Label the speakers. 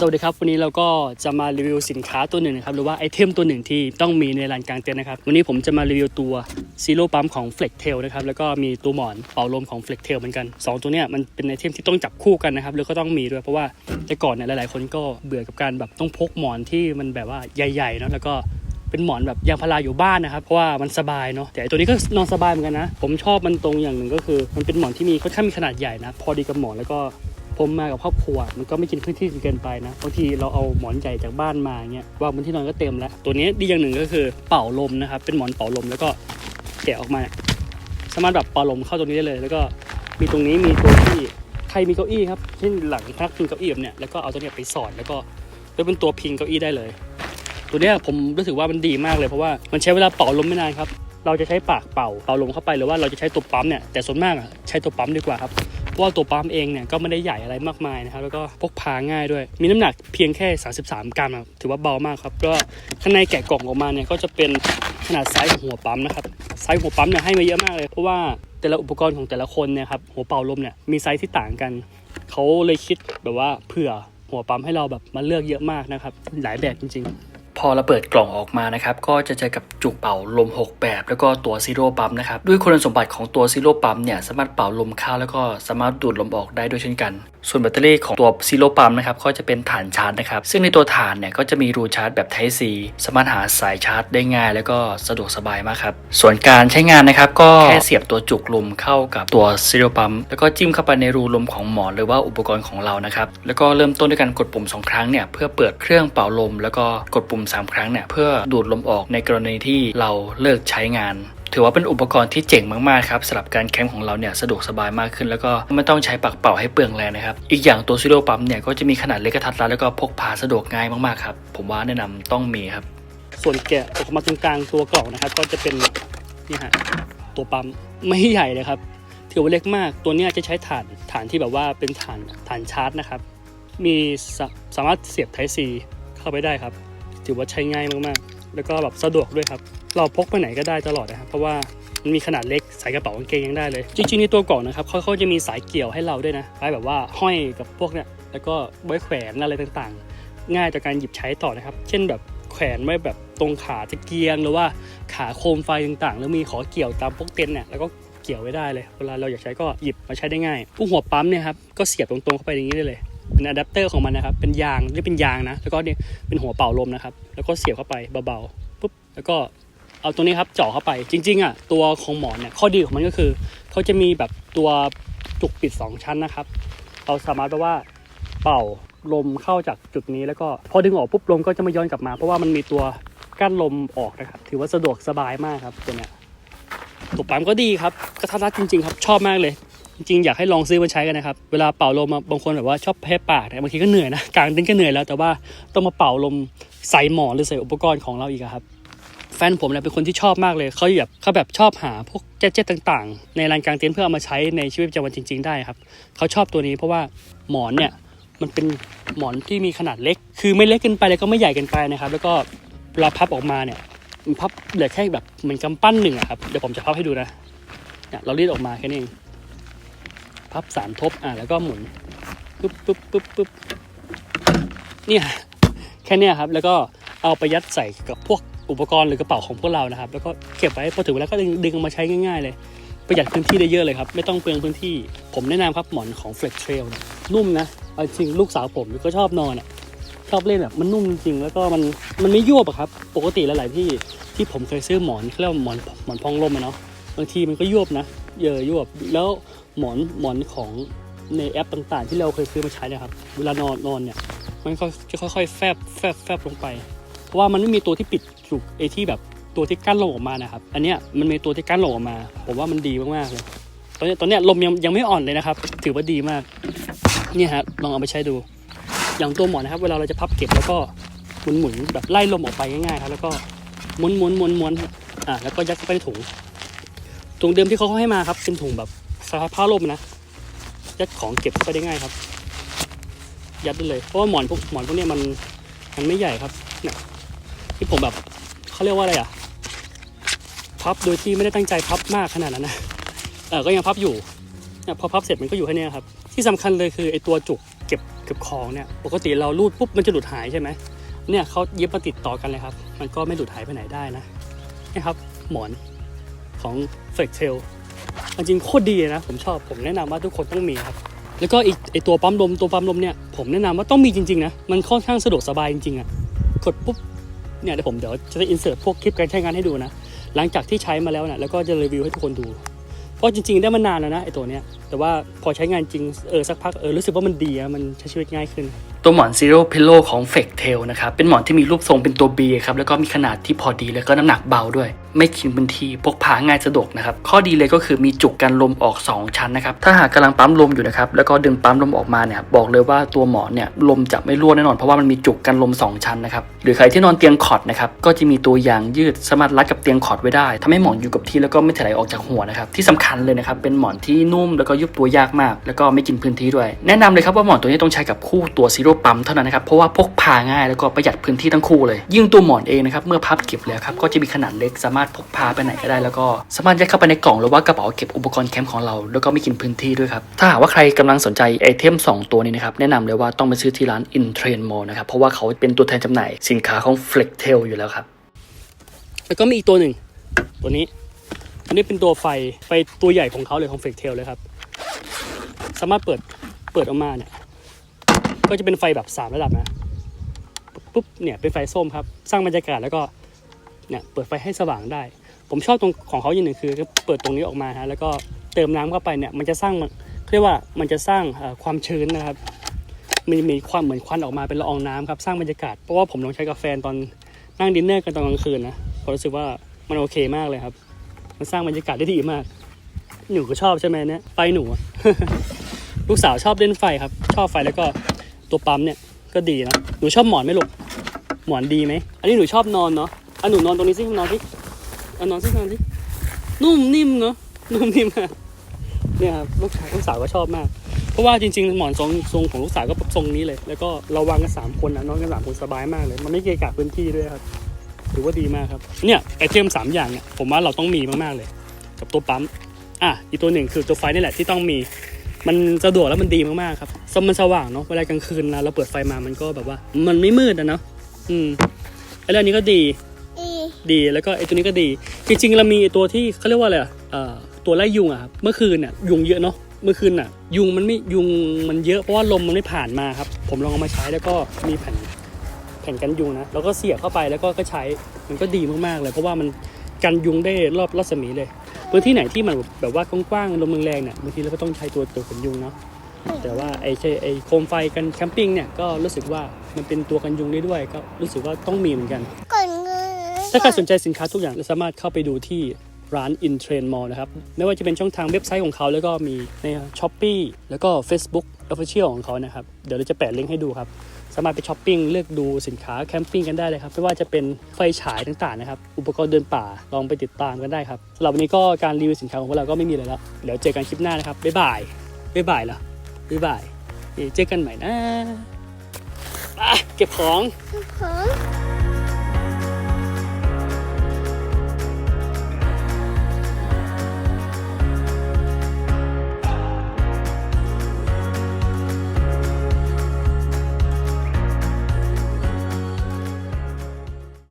Speaker 1: สวัสดีครับ วันนี้เราก็จะมารีวิวสินค้าตัวหนึ่งนะครับหรือว่าไอเทมตัวหนึ่งที่ต้องมีในลานกลางเต็นท์นะครับวันนี้ผมจะมารีวิวตัวซีโร่ปั๊มของ Flex Tail นะครับแล้วก็มีตัวหมอนเป่าลมของ Flex Tail เหมือนกันสองตัวเนี้ยมันเป็นไอเทมที่ต้องจับคู่กันนะครับแล้วก็ต้องมีด้วยเพราะว่าแต่ก่อนเนี่ยหลายๆ คนก็เบื่อกับการแบบต้องพกหมอนที่มันแบบว่าใหญ่ๆเนาะแล้วก็เป็นหมอนแบบยางพาราอยู่บ้านนะครับ เพราะว่ามันสบายเนาะแต่ตัวนี้ก็นอนสบายเหมือนกันนะ ผมชอบมันตรงอย่างหนึ่งก็คือ มันเป็นหมอนที่มีค่อนข้างมีขนาดใหญ่นะ พอดีกับหมอนแล้วก็ ผมมากับครอบครัว มันก็ไม่กินพื้นที่เกินไปนะบางทีเราเอาหมอนใหญ่จากบ้านมาเงี้ยวางบนที่นอนก็เต็มแล้ว ตัวนี้ดีอย่างหนึ่งก็คือเป่าลมนะครับ เป็นหมอนเป่าลมแล้วก็แกะออกมา สามารถแบบเป่าลมเข้าตรงนี้ได้เลย แล้วก็มีตรงนี้มีตัวที่ใครมีเก้าอี้ครับเช่นหลังพักพิงเก้าอี้แบบเนี่ยแล้วก็เอาตัวเนี้ยไปสอดแล้วก็แล้วเป็นตัวพิงเก้าอี้ได้เลย ตัวเนี้ยผมรู้สึกว่ามันดีมากเลยเพราะว่ามันใช้เวลาเป่าลมไม่นานครับเราจะใช้ปากเป่าเป่าลมเข้าไปหรือว่าเราจะใช้ตัวปั๊มเนี่ยแต่ส่วนมากอะใช้ตัวปั๊มดีกว่าครับ ว่าตัวปั๊มเองเนี่ยก็ไม่ได้ใหญ่อะไรมากมายนะครับแล้วก็พกพาง่ายด้วย มีน้ำหนักเพียงแค่ 33 กรัมถือว่าเบามากครับก็ข้างในแกะกล่องออกมาเนี่ยก็จะเป็นขนาดไซส์ของหัวปั๊มนะครับไซส์หัวปั๊มเนี่ยให้มาเยอะมากเลยเพราะว่าแต่ละอุปกรณ์ของแต่ละคนเนี่ยครับหัวเป่าลมเนี่ยมีไซส์ที่ต่างกันเขาเลยคิดแบบว่าเผื่อหัวปั๊มให้เราแบบมาเลือกเยอะมากนะครับหลายแบบจริง ๆ พอเราเปิดกล่องออกมานะครับก็จะเจอกับจุกเป่าลม 6 แบบ แล้วก็ตัวซีโร่ปั๊มนะครับด้วยคุณสมบัติของตัวซีโร่ปั๊มเนี่ยสามารถเป่าลมเข้าแล้วก็สามารถดูดลมออกได้ด้วยเช่นกัน ส่วนแบตเตอรี่ของตัวซีโร่ปั๊มนะครับก็จะเป็นฐานชาร์จนะครับซึ่งในตัวฐานเนี่ยก็จะมีรูชาร์จแบบ Type C สามารถหาสายชาร์จได้ง่าย แล้วก็สะดวกสบายมากครับส่วนการใช้งานนะครับก็แค่เสียบตัวจุกลมเข้ากับตัวซีโร่ปั๊มแล้วก็จิ้มเข้าไปในรูลมของหมอนหรือว่าอุปกรณ์ของเรานะครับแล้วก็เริ่มต้นด้วยการกดปุ่มสองครั้งเนี่ยเพื่อเปิดเครื่องเป่าลม แล้วก็กดปุ่มสามครั้งเนี่ยเพื่อดูดลมออกในกรณีที่เราเลิกใช้งาน ถือว่าเป็นอุปกรณ์ที่เจ๋งมากๆครับสำหรับการแคมป์ของเราเนี่ยสะดวกสบายมากขึ้น แล้วก็ไม่ต้องใช้ปากเป่าให้เปลืองแรงนะครับ อีกอย่างตัวซีโร่ปั๊มเนี่ยก็จะมีขนาดเล็กกระทัดรัดแล้วก็พกพาสะดวกง่ายมากๆครับผมว่าแนะนำต้องมีครับ ส่วนแกะออกมาตรงกลางตัวกล่องนะครับ ก็จะเป็นนี่ฮะตัวปั๊มไม่ใหญ่เลยครับถือว่าเล็กมากตัวเนี้ยจะใช้ฐานฐานที่แบบว่าเป็นฐานฐานชาร์จนะครับ มีสาสามารถเสียบ Type C เข้าไปได้ครับ ถือว่าใช้ง่ายมากๆ แล้วก็แบบสะดวกด้วยครับ เราพกไปไหนก็ได้ตลอดนะครับ เพราะว่ามันมีขนาดเล็กใส่กระเป๋ากางเกงยังได้เลย จริงๆในตัวกล่องนะครับเขาเขาจะมีสายเกี่ยวให้เราด้วยนะไว้แบบว่าห้อยกับพวกเนี้ยแล้วก็ไว้แขวนอะไรต่างๆ ง่ายต่อการหยิบใช้ต่อนะครับ เช่นแบบแขวนไว้แบบตรงขาตะเกียงหรือว่าขาโคมไฟต่างๆ แล้วมีขอเกี่ยวตามพวกเต็นท์เนี่ยแล้วก็เกี่ยวไว้ได้เลย เวลาเราอยากใช้ก็หยิบมาใช้ได้ง่ายพวกหัวปั๊มเนี่ยครับก็เสียบตรงๆเข้าไปอย่างนี้ได้เลย เป็นอะแดปเตอร์ของมันนะครับ เป็นยางนี่เป็นยางนะ แล้วก็เนี่ยเป็นหัวเป่าลมนะครับ แล้วก็เสียบเข้าไปเบาๆปุ๊บ แล้วก็เอาตัวนี้ครับเจาะเข้าไป จริง ๆอะตัวของหมอนเนี่ยข้อดีของมันก็คือเขาจะมีแบบตัวจุกปิด 2 ชั้นนะครับ เราสามารถแบบว่าเป่าลมเข้าจากจุดนี้แล้วก็พอดึงออกปุ๊บลมก็จะไม่ย้อนกลับมา เพราะว่ามันมีตัวกั้นลมออกนะครับ ถือว่าสะดวกสบายมากครับตัวเนี้ยตัวปั๊มก็ดีครับกระทัดรัดจริงๆครับชอบมากเลย จริงๆอยากให้ลองซื้อมาใช้กันนะครับ เวลาเป่าลมบางคนแบบว่าชอบแพ้ปากนี่บางทีก็เหนื่อยนะกลางเต็นท์ก็เหนื่อยแล้ว แต่ว่าต้องมาเป่าลมใส่หมอนหรือใส่อุปกรณ์ของเราอีกครับแฟนผมเนี่ยเป็นคนที่ชอบมากเลยเขาแบบเขาแบบชอบหาพวกแจ๊ต่างๆ ในลานกลางเต็นท์เพื่อเอามาใช้ในชีวิตประจำวันจริง ๆ ได้ครับเขาชอบตัวนี้เพราะว่าหมอนเนี่ยมันเป็นหมอนที่มีขนาดเล็ก คือไม่เล็กเกินไปแล้วก็ไม่ใหญ่เกินไปนะครับ แล้วก็เวลาพับออกมาเนี่ยพับเหลือแค่แบบเหมือนกำปั้นหนึ่งอะครับเดี๋ยวผมจะพับให้ดูนะเนี่ยเรารีดออกมาแค่นี้เอง พับสามทบอะแล้วก็หมุนปุ๊บปุ๊บปุ๊บปุ๊บเนี่ยแค่เนี้ยครับแล้วก็เอาไปยัดใส่กับพวกอุปกรณ์หรือกระเป๋าของพวกเรานะครับ แล้วก็เก็บไว้พอถึงเวลาก็ดึงดึงออกมาใช้ง่ายๆเลย ประหยัดพื้นที่ได้เยอะเลยครับ ไม่ต้องเปลืองพื้นที่ ผมแนะนำครับหมอนของ Flex Trail นุ่มนะเอาจริงลูกสาวผมก็ชอบนอนอะชอบเล่นแบบมันนุ่มจริงๆแล้วก็มันมันไม่ยวบอะครับ ปกติหลายๆที่ที่ผมเคยซื้อหมอนเขาเรียกว่าหมอนหมอนพองลมอะเนาะบางทีมันก็ยวบนะเยอะยวบแล้ว หมอนหมอนของในแอปต่างๆ ที่เราเคยซื้อมาใช้นะครับ เวลานอนนอนเนี่ย มันก็จะค่อยๆ แฟบแฟบแฟบลงไป เพราะว่ามันไม่มีตัวที่ปิดจุกไอที่แบบตัวที่กั้นลมออกมานะครับ อันเนี้ยมันมีตัวที่กั้นลมออกมา ผมว่ามันดีมากๆเลย ตอนนี้ตอนเนี้ยลมยังยังไม่อ่อนเลยนะครับ ถือว่าดีมาก เนี่ยฮะลองเอาไปใช้ดู อย่างตัวหมอนนะครับ เวลาเราจะพับเก็บแล้วก็หมุนหมุนแบบไล่ลมออกไปง่ายๆครับแล้วก็ม้วนม้วนม้วนม้วนอ่าแล้วก็ยัดเข้าไปในถุงถุงเดิมที่เขาให้มาครับเป็นถุงแบบ สภายผ้าลมนะยัดของเก็บเข้าไปได้ง่ายครับ ยัดได้เลยเพราะว่าหมอนพวกหมอนพวกนี้มันมันไม่ใหญ่ครับเนี่ยที่ผมแบบเขาเรียกว่าอะไรอะพับโดยที่ไม่ได้ตั้งใจพับมากขนาดนั้นนะเออก็ยังพับอยู่เนี่ยพอพับเสร็จมันก็อยู่แค่นี้ครับ ที่สำคัญเลยคือไอ้ตัวจุกเก็บเก็บของเนี่ย ปกติเรารูดปุ๊บมันจะหลุดหายใช่ไหมเนี่ยเขาเย็บมาติดต่อกันเลยครับ มันก็ไม่หลุดหายไปไหนได้นะนี่ครับ หมอนของ f l e x t a i l จริงโคตรดีนะผมชอบผมแนะนำว่าทุกคนต้องมีครับ แล้วก็อีกไอตัวปั๊มลมตัวปั๊มลมเนี่ยผมแนะนำว่าต้องมีจริงๆนะมันค่อนข้างสะดวกสบายจริงๆอะกดปุ๊บเนี่ยเดี๋ยวผมเดี๋ยวจะได้อินเสิร์ตพวกคลิปการใช้งานให้ดูนะหลังจากที่ใช้มาแล้วนะแล้วก็จะรีวิวให้ทุกคนดูเพราะจริงๆได้มานานแล้วนะไอตัวเนี้ยแต่ว่าพอใช้งานจริงเออสักพักเออรู้สึกว่ามันดีอะมันใช้ชีวิตง่ายขึ้นตัวหมอน Zero Pillow ของ f e c t a i l นะครับ เป็นหมอนที่มีรูปทรงเป็นตัว B ครับ แล้วก็มีขนาดที่พอดี แล้วก็น้ำหนักเบาด้วย ไม่กินพื้นที่ พกพาง่ายสะดวกนะครับ ข้อดีเลยก็คือมีจุกกันลมออก 2 ชั้นนะครับ ถ้าหากกำลังปั๊มลมอยู่นะครับ แล้วก็ดึงปั๊มลมออกมาเนี่ย บอกเลยว่าตัวหมอนเนี่ยลมจะไม่รั่วแน่นอน เพราะว่ามันมีจุกกันลม 2 ชั้นนะครับ หรือใครที่นอนเตียงคอร์ดนะครับ ก็จะมีตัวยางยืดสามารถรัดกับเตียงคอร์ดไว้ได้ทำให้หมอนอยู่กับที่แล้วก็ไม่ถลายออกจากหัวนะครับ ที่สำคัญเลยนะครับ เป็นหมอนที่นุ่มแล้วก็ยุบตัวยากมาก แล้วก็ไม่กินพื้นที่ด้วย แนะนำเลยครับว่าหมอนตัวนี้ต้องใช้กับคู่ตัวซีโร่ปั๊มเท่านั้นนะครับเพราะว่าพกพาง่ายแล้วก็ประหยัดพื้นที่ทั้งคู่เลย ยิ่งตัวหมอนเองนะครับเมื่อพับเก็บแล้วครับก็จะมีขนาดเล็กสามารถพกพาไปไหนก็ได้ แล้วก็สามารถยัดเข้าไปในกล่องหรือว่ากระเป๋าเก็บอุปกรณ์แคมป์ของเรา แล้วก็ไม่กินพื้นที่ด้วยครับถ้าหากว่าใครกำลังสนใจไอเทมสองตัวนี้นะครับแนะนำเลยว่าต้องไปซื้อที่ร้าน In Train Mall นะครับเพราะว่าเขาเป็นตัวแทนจำหน่ายสินค้าของ Flex Tail อยู่แล้วครับแล้วก็มีอีกตัวหนึ่งตัวนี้อันนี้เป็นตัวไฟไฟตัวใหญ่ของเขาเลยของ Flex Tail เลยครับ สามารถเปิดเปิดออกมาเนี่ย ก็จะเป็นไฟแบบ 3 ระดับนะปุ๊บเนี่ยเป็นไฟส้มครับ สร้างบรรยากาศแล้วก็เนี่ยเปิดไฟให้สว่างได้ ผมชอบตรงของเขาอย่างหนึ่งคือเปิดตรงนี้ออกมาฮะแล้วก็เติมน้ำเข้าไปเนี่ยมันจะสร้างเรียกว่ามันจะสร้างความชื้นนะครับมีมีความเหมือนควันออกมาเป็นละอองน้ำครับสร้างบรรยากาศเพราะว่าผมลองใช้กับแฟนตอนนั่งดินเนอร์กันตอนกลางคืนนะผมรู้สึกว่ามันโอเคมากเลยครับ มันสร้างบรรยากาศได้ดีมาก หนูก็ชอบใช่ไหมเนี่ยไฟหนู ลูกสาวชอบเล่นไฟครับ ชอบไฟแล้วก็ ตัวปั๊มเนี่ยก็ดีนะหนูชอบหมอนไหมลูกหมอนดีไหมอันนี้หนูชอบนอนเนาะอะหนูนอนตรงนี้สินอนสิอะนอนสินอนสินุ่มนิ่มเนาะนุ่มนิ่มอะเนี่ยครับลูกชายลูกสาวก็ชอบมาก เพราะว่าจริงๆหมอนทรงทรงของลูกสาวก็ทรงนี้เลย แล้วก็เราวางกันสามคนนะนอนกันสามคนสบายมากเลย มันไม่เกะกะพื้นที่ด้วยครับถือว่าดีมากครับ เนี่ยไอเทมสามอย่างเนี่ยผมว่าเราต้องมีมากๆเลย กับตัวปั๊มอะอีกตัวหนึ่งคือตัวไฟนี่แหละที่ต้องมี มันสะดวกแล้วมันดีมากๆครับสมันสว่างเนาะเวลากลางคืนนะเราเปิดไฟมามันก็แบบว่า มันไม่มืดนะเนาะอืมไอ้เรื่องนี้ก็ดี
Speaker 2: อี
Speaker 1: ดีแล้วก็ไอ้ตัวนี้ก็ดี จริงๆเรามีตัวที่เขาเรียกว่าอะไรอะเอ่อตัวไล่ยุงอะครับเมื่อคืนน่ะยุงเยอะเนาะเมื่อคืนน่ะยุงมันไม่ยุงมันเยอะเพราะว่าลมมันไม่ผ่านมาครับ ผมลองเอามาใช้แล้วก็มีแผ่นแผ่นกันยุงนะแล้วก็เสียบเข้าไปแล้วก็ก็ใช้มันก็ดีมากๆเลยเพราะว่ามันกันยุงได้รอบรัศมีเลย พื้นที่ไหนที่มันแบบว่ากว้างๆลมแรงๆเนี่ยบางทีเราก็ต้องใช้ตัวตัวกันยุงเนาะแต่ว่าไอ้ใช่ไอ้โคมไฟกันแคมปิ้งเนี่ยก็รู้สึกว่ามันเป็นตัวกันยุงได้ด้วย ก็รู้สึกว่าต้องมีเหมือนกัน
Speaker 2: ก่อนเงิน
Speaker 1: ถ้าใครสนใจสินค้าทุกอย่างสามารถเข้าไปดูที่ร้าน In Train Mall นะครับไม่ว่าจะเป็นช่องทางเว็บไซต์ของเขาแล้วก็มีใน s h อ p e e แล้วก็ Facebook Official ของเขานะครับ เดี๋ยวเราจะแปะลิงก์ให้ดูครับ สามารถไปช้อปปิ้งเลือกดูสินค้าแคมปิ้งกันได้เลยครับ ไม่ว่าจะเป็นไฟฉายต่างๆนะครับ อุปกรณ์เดินป่าลองไปติดตามกันได้ครับสำหรับวันนี้ก็การรีวิวสินค้าของพวกเราก็ไม่มีอะไรแล้วเดี๋ยวเจอกันคลิปหน้านะครับบ๊ายบายบ๊ายบายละบ๊ายบายเจอกันใหม่นะไปเก็บของ
Speaker 2: ของ